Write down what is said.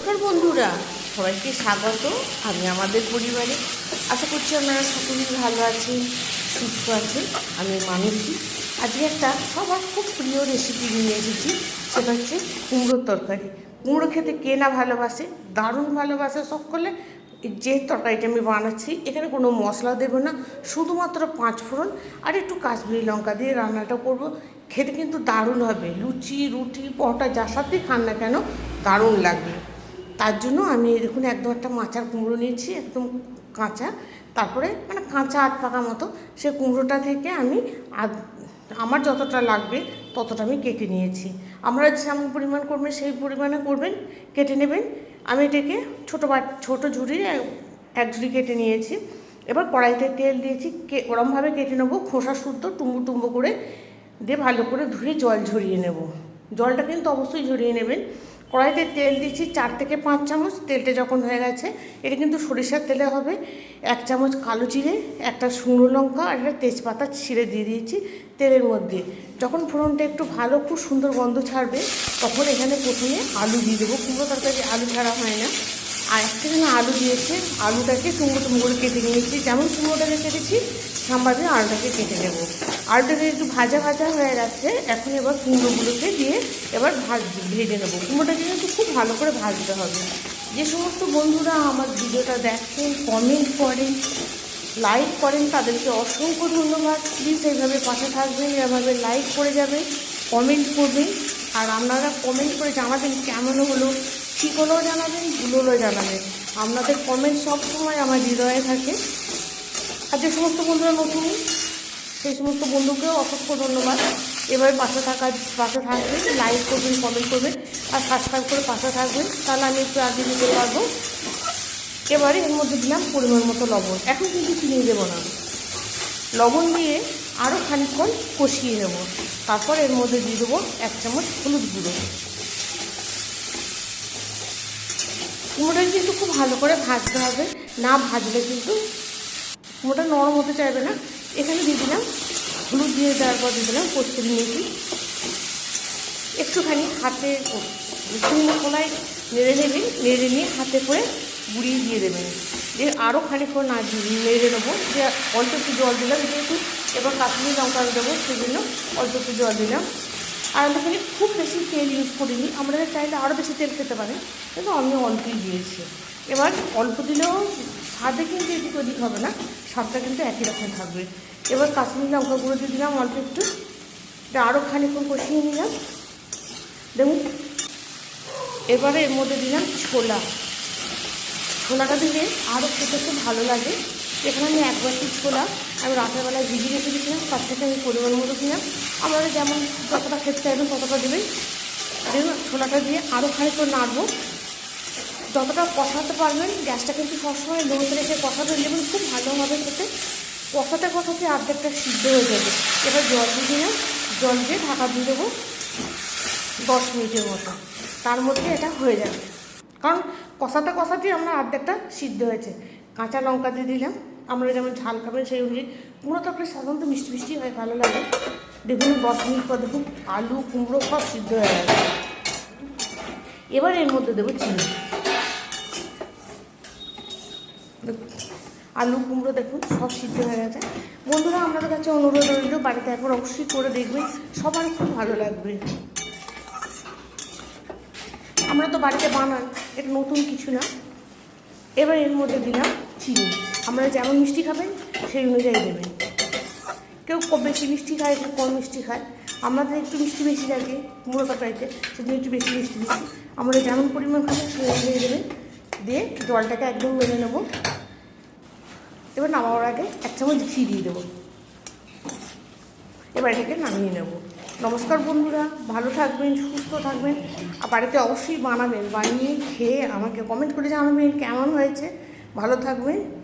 নমস্কার বন্ধুরা, সবাইকে স্বাগত আমি আমাদের পরিবারে। আশা করছি আপনারা সকলেই ভালো আছেন, সুস্থ আছেন। আমি মানুষই আজকে একটা সবার খুব প্রিয় রেসিপি নিয়ে এসেছি, সেটা হচ্ছে কুমড়োর তরকারি। কুমড়ো খেতে কে না ভালোবাসে? দারুণ ভালোবাসে সকলে। যে তরকারিটা আমি বানাচ্ছি, এখানে কোনো মশলা দেবো না, শুধুমাত্র পাঁচ ফোড়ন আর একটু কাশ্মীরি লঙ্কা দিয়ে রান্নাটা করব। খেতে কিন্তু দারুণ হবে। লুচি, রুটি, পরোটা যার সাথেই খান না কেন, দারুণ লাগবে। তার জন্য আমি দেখুন একদম একটা মাচার কুমড়ো নিয়েছি, একদম কাঁচা। তারপরে মানে কাঁচা আধ পাকা মতো, সে কুমড়োটা থেকে আমি আমার যতটা লাগবে ততটা আমি কেটে নিয়েছি। আমরা যেমন পরিমাণ করবেন, সেই পরিমাণে করবেন, কেটে নেবেন। আমি এটাকে ছোটো বা, ছোটো ঝুড়ি, এক ঝুড়ি কেটে নিয়েছি। এবার কড়াইতে তেল দিয়েছি, কে, ওরমভাবে কেটে নেব, খোসা শুদ্ধ, টুম্বু টুম্বু করে দিয়ে ভালো করে ধুয়ে জল ঝরিয়ে নেব। জলটা কিন্তু অবশ্যই ঝরিয়ে নেবেন। কড়াইতে তেল দিচ্ছি চার থেকে পাঁচ চামচ, তেলটা যখন হয়ে গেছে, এটা কিন্তু সরিষার তেলে হবে। এক চামচ কালো জিরে, একটা শুকনো লঙ্কা আর একটা তেজপাতা ছিঁড়ে দিয়ে দিয়েছি তেলের মধ্যে। যখন ফোড়নটা একটু ভালো, খুব সুন্দর গন্ধ ছাড়বে, তখন এখানে প্রথমে আলু দিয়ে দেবো। কুমড়ো তরকারি আলু ছাড়া হয় না। আর একটা যেন আলু দিয়েছে, আলুটাকে টুমড়ো টুমড়ো কেটে নিয়েছি। যেমন কুমড়োটাকে কেটেছি সাম্বাদে আলুটাকে কেটে নেব। আলুটাকে একটু ভাজা ভাজা হয়ে গেছে, এখন এবার কুমড়োগুলোকে দিয়ে এবার ভাজ ভেজে নেব। কুমড়োটাকে কিন্তু খুব ভালো করে ভাজতে হবে। যে সমস্ত বন্ধুরা আমার ভিডিওটা দেখেন কমেন্ট করেন লাইক করেন, তাদেরকে অসংখ্য ধন্যবাদ। প্লিজ এইভাবে পাশে থাকবেন এভাবে লাইক করে যাবেন কমেন্ট করবেন। আর আপনারা কমেন্ট করে জানাবেন কেমন হলো ঠিক হলেও জানাবেন ভুল হলেও জানাবেন। আপনাদের কমেন্ট সবসময় আমার হৃদয়ে থাকে। আর যে সমস্ত বন্ধুরা নতুন সেই সমস্ত বন্ধুকেও অসংখ্য ধন্যবাদ। এবার পাশে থাকা, পাশে থাকবেন লাইক করবেন কমেন্ট করবেন, আর সাবস্ক্রাইব করে পাশে থাকবেন, তাহলে আমি একটু আগে দিতে পারব। এবারে এর মধ্যে দিলাম পরিমাণ মতো লবণ। এখন কিন্তু চিনি দেবো না। লবণ দিয়ে আরও খানিকক্ষণ কষিয়ে নেব। তারপর এর মধ্যে দিয়ে দেবো এক চামচ হলুদ গুঁড়ো। কুমড়োটা কিন্তু খুব ভালো করে ভাজতে হবে। না ভাজলে কিন্তু কুমড়োটা নরম হতে চাইবে না। এখানে দিয়ে দিলাম, হলুদ দিয়ে দেওয়ার পর দিয়ে দিলাম কস্তুরি মেথি। একটুখানি হাতে শুকনো খোলায় নেড়ে নেবেন নেড়ে নিয়ে হাতে করে গুঁড়িয়ে দিয়ে দেবেন। দিয়ে আরও খানিকক্ষণ না নেড়ে নেব যে অল্প একটু জল দিলাম, যেহেতু এবার কাশ্মীরি লঙ্কা দেবো সেই জন্য অল্প একটু জল দিলাম। আর আমি খুব বেশি তেল ইউজ করিনি আমরা চাইলে আরও বেশি তেল খেতে পারেন, কিন্তু আমি অল্পই দিয়েছি। এবার অল্প দিলেও স্বাদে কিন্তু এদিক ওদিক হবে না, স্বাদটা কিন্তু একই রকম থাকবে। এবার কাশ্মীরি লঙ্কা গুঁড়ো দিয়ে দিলাম, অল্প একটু। এটা আরও খানিকক্ষণ কষিয়ে নিলাম। দেখুন, এবারে এর মধ্যে দিলাম ছোলা। ছোলাটা দিলে আরও খেতে খুব ভালো লাগে। এখানে আমি এক বাটি ছোলা, আমি রাতের বেলায় ভিজিয়ে রেখে দিয়েছিলাম, তার থেকে আমি পরিমাণ মতো দিলাম। আপনারা যেমন যতটা খেতে চাইবেন ততটা দেবেন। দেখুন, ছোলাটা দিয়ে আরও খানিকক্ষণ নাড়বো। যতটা কষাতে পারবেন, গ্যাসটা কিন্তু সবসময় লোতে রেখে কষাতে দেবেন খুব ভালোভাবে খেতে। কষাতে কষাতে অর্ধেকটা সিদ্ধ হয়ে যাবে। এবার জল দিয়ে দিলাম। জল দিয়ে ঢাকা দিয়ে দেবো দশ মিনিটের মতো। তার মধ্যে এটা হয়ে যাবে। কারণ কষাতে কষাতেই আমরা অর্ধেকটা সিদ্ধ হয়েছে। কাঁচা লঙ্কা দিয়ে দিলাম। আমরা যেমন ঝাল খাবেন সেই অনুযায়ী কুমড়ো তরকারি সাধারণত মিষ্টি মিষ্টি হয়, ভালো লাগে। দেখুন, দশ মিনিট পর দেখুন আলু, কুমড়ো সব সিদ্ধ হয়ে গেছে। এবার এর মধ্যে দেবো চিনি। আলু কুমড়ো দেখুন, সব সিদ্ধ হয়ে গেছে। বন্ধুরা, আপনাদের কাছে অনুরোধ রইল, বাড়িতে একবার অবশ্যই করে দেখবেন, সবার খুব ভালো লাগবে। আমরা তো বাড়িতে বানাই, এটা নতুন কিছু না। এবার এর মধ্যে দিলাম চিনি। আমরা যেমন মিষ্টি খাবেন, সেই অনুযায়ী দেবেন। কেউ বেশি মিষ্টি খায় কেউ কম মিষ্টি খায়। আমাদের একটু মিষ্টি বেশি লাগে কুমড়ো তরকারিতে সেদিন একটু বেশি মিষ্টি দিচ্ছি আমরা যেমন পরিমাণ খাবেন সেই অনুযায়ী দেবেন। দিয়ে জলটাকে একদম মেরে নেব। এবার নামাবার আগে এক চামচ ঘি দিয়ে দেবো। এবার এটাকে নামিয়ে নেব। নমস্কার বন্ধুরা, ভালো থাকবেন, সুস্থ থাকবেন। আর বাড়িতে অবশ্যই বানাবেন, বানিয়ে খেয়ে আমাকে কমেন্ট করে জানাবেন কেমন হয়েছে। ভালো থাকবেন।